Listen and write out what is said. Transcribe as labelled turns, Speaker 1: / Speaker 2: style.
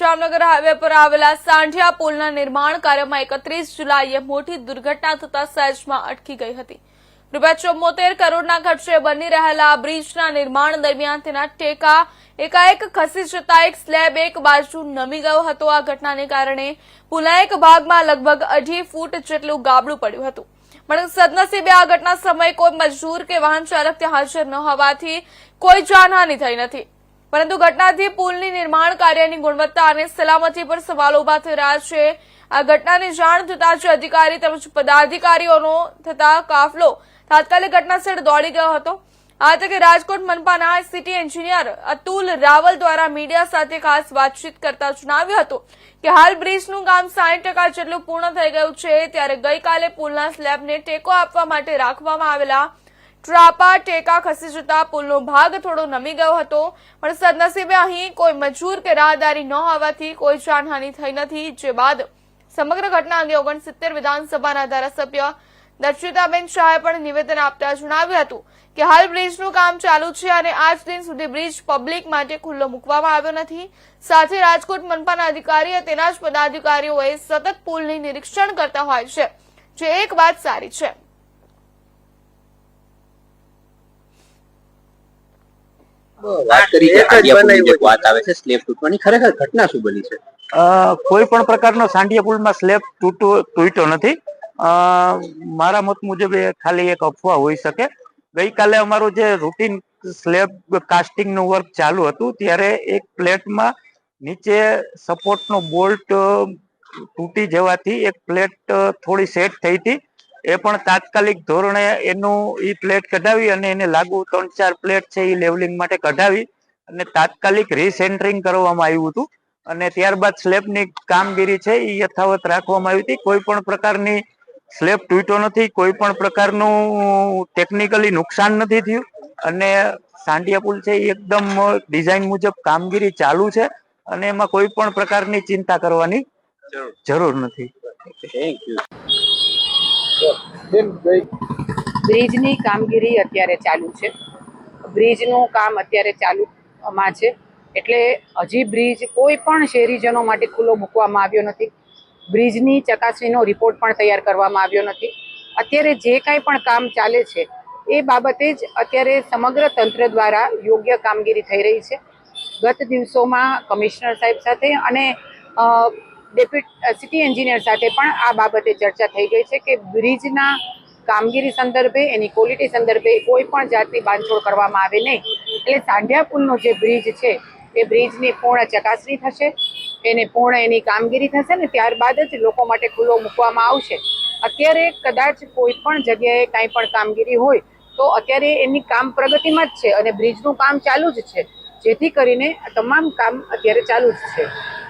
Speaker 1: Jamnagar highway પર આવેલા સાંઢિયા પુલના નિર્માણ કાર્યમાં એકત્રીસ જુલાઈએ મોટી દુર્ઘટના થતા સહેજમાં અટકી ગઈ હતી. રૂપિયા ચુમ્મોતેર કરોડના ખર્ચે બની રહેલા બ્રિજના નિર્માણ દરમિયાન તેના ટેકા એકાએક ખસી જતા એક સ્લેબ એક બાજુ નમી ગયો હતો. આ ઘટનાને કારણે પુલના એક ભાગમાં લગભગ અઢી ફૂટ જેટલું ગાબડું પડ્યું હતું. પણ સદનસીબે આ ઘટના સમયે કોઈ મજૂર કે વાહન ચાલક ત્યાં હાજર ન હોવાથી કોઈ જાનહાની થઈ નથી. પરંતુ ઘટનાથી પુલની નિર્માણ કાર્યની ગુણવત્તા અને સલામતી પર સવાલો ઊભા થઈ રહ્યા છે. આ ઘટનાની જાણ થતાં જ અધિકારી તેમજ પદાધિકારીઓનો થતા કાફલો તાત્કાલિક ઘટનાસ્થળે દોડી ગયો હતો. આ તકે રાજકોટ મનપાના સિટી એન્જિનિયર અતુલ રાવલ દ્વારા મીડિયા સાથે ખાસ વાતચીત કરતા જણાવ્યું હતું કે હાલ બ્રિજનું કામ સાઠ ટકા જેટલું પૂર્ણ થઈ ગયું છે, ત્યારે ગઈકાલે પુલના સ્લેબને ટેકો આપવા માટે રાખવામાં આવેલા ટ્રાપા, ટેકા ખસી જતા પુલનો ભાગ થોડો નમી ગયો હતો. પણ સદનસીબે અહીં કોઈ મજૂર કે રાહદારી ન હોવાથી કોઈ જાનહાનિ થઈ નથી. જે બાદ સમગ્ર ઘટના અંગે ઓગણસિત્તેર વિધાનસભાના ધારાસભ્ય દર્શિતાબેન શાહે પણ નિવેદન આપતા જણાવ્યું હતું કે હાલ બ્રિજનું કામ ચાલુ છે અને આજ દિન સુધી બ્રિજ પબ્લિક માટે ખુલ્લો મૂકવામાં આવ્યો નથી. સાથે રાજકોટ મનપાના અધિકારી તેના જ પદાધિકારીઓએ સતત પુલની નિરીક્ષણ કરતા હોય છે. જે એક વાત સારી છે.
Speaker 2: વાત કરી કે
Speaker 3: એક જ
Speaker 2: આડિયા પુલની
Speaker 3: બનાવ્યો
Speaker 2: જે વાત આવે છે સ્લેબ તૂટવાની ખરેખર ઘટના શું બની છે?
Speaker 4: કોઈ પણ પ્રકારનો સાંડિયા પુલમાં સ્લેબ તૂટો તૂટ્યો નથી. મારા મત મુજબ એ ખાલી એક અફવા હોઈ શકે. ગઈકાલે અમારું જે રૂટીન સ્લેબ કાસ્ટિંગનું વર્ક ચાલુ હતું ત્યારે એક પ્લેટમાં નીચે સપોર્ટનો બોલ્ટ તૂટી જવાથી એક પ્લેટ થોડી સેટ થઈ હતી. એ પણ તાત્કાલિક ધોરણે એનું ઈ પ્લેટ કઢાવી અને એને લાગુ ત્રણ ચાર પ્લેટ છે એ લેવલિંગ માટે કઢાવી અને તાત્કાલિક રીસેન્ટરિંગ કરવામાં આવ્યું હતું. અને ત્યારબાદ સ્લેબની કામગીરી છે એ યથાવત રાખવામાં આવી હતી. કોઈ પણ પ્રકારની સ્લેબ તૂટ્યો નથી કોઈ પણ પ્રકારનું ટેકનિકલી નુકસાન નથી થયું. અને સાંડિયા પુલ છે એ એકદમ ડિઝાઇન મુજબ કામગીરી ચાલુ છે અને એમાં કોઈ પણ પ્રકારની ચિંતા કરવાની જરૂર. નથી.
Speaker 2: થેન્ક યુ
Speaker 5: બ્રિજની કામગીરી અત્યારે ચાલુ છે. બ્રિજનું કામ અત્યારે ચાલુમાં છે. એટલે હજી બ્રિજ કોઈ પણ શહેરીજનો માટે ખુલ્લો મૂકવામાં આવ્યો નથી. બ્રિજની ચકાસણીનો રિપોર્ટ પણ તૈયાર કરવામાં આવ્યો નથી. અત્યારે જે કાંઈ પણ કામ ચાલે છે, એ બાબતે જ અત્યારે સમગ્ર તંત્ર દ્વારા યોગ્ય કામગીરી થઈ રહી છે. ગત દિવસોમાં કમિશનર સાહેબ સાથે અને ડેપ્યુટ સિટી એન્જિનિયર સાથે પણ આ બાબતે ચર્ચા થઈ ગઈ છે કે બ્રિજના કામગીરી સંદર્ભે, એની ક્વોલિટી સંદર્ભે કોઈ પણ જાતની બાંધછોડ કરવામાં આવે નહીં. એટલે સાંઢિયા પુલનો જે બ્રિજ છે, એ બ્રિજની પૂર્ણ ચકાસણી થશે, એને પૂર્ણ એની કામગીરી થશે ને ત્યારબાદ જ લોકો માટે ખુલ્લો મૂકવામાં આવશે. અત્યારે કદાચ કોઈ પણ જગ્યાએ કાંઈ પણ કામગીરી હોય, તો અત્યારે એની કામ પ્રગતિમાં જ છે અને બ્રિજનું કામ ચાલુ જ છે. જેથી કરીને તમામ કામ અત્યારે ચાલુ જ છે.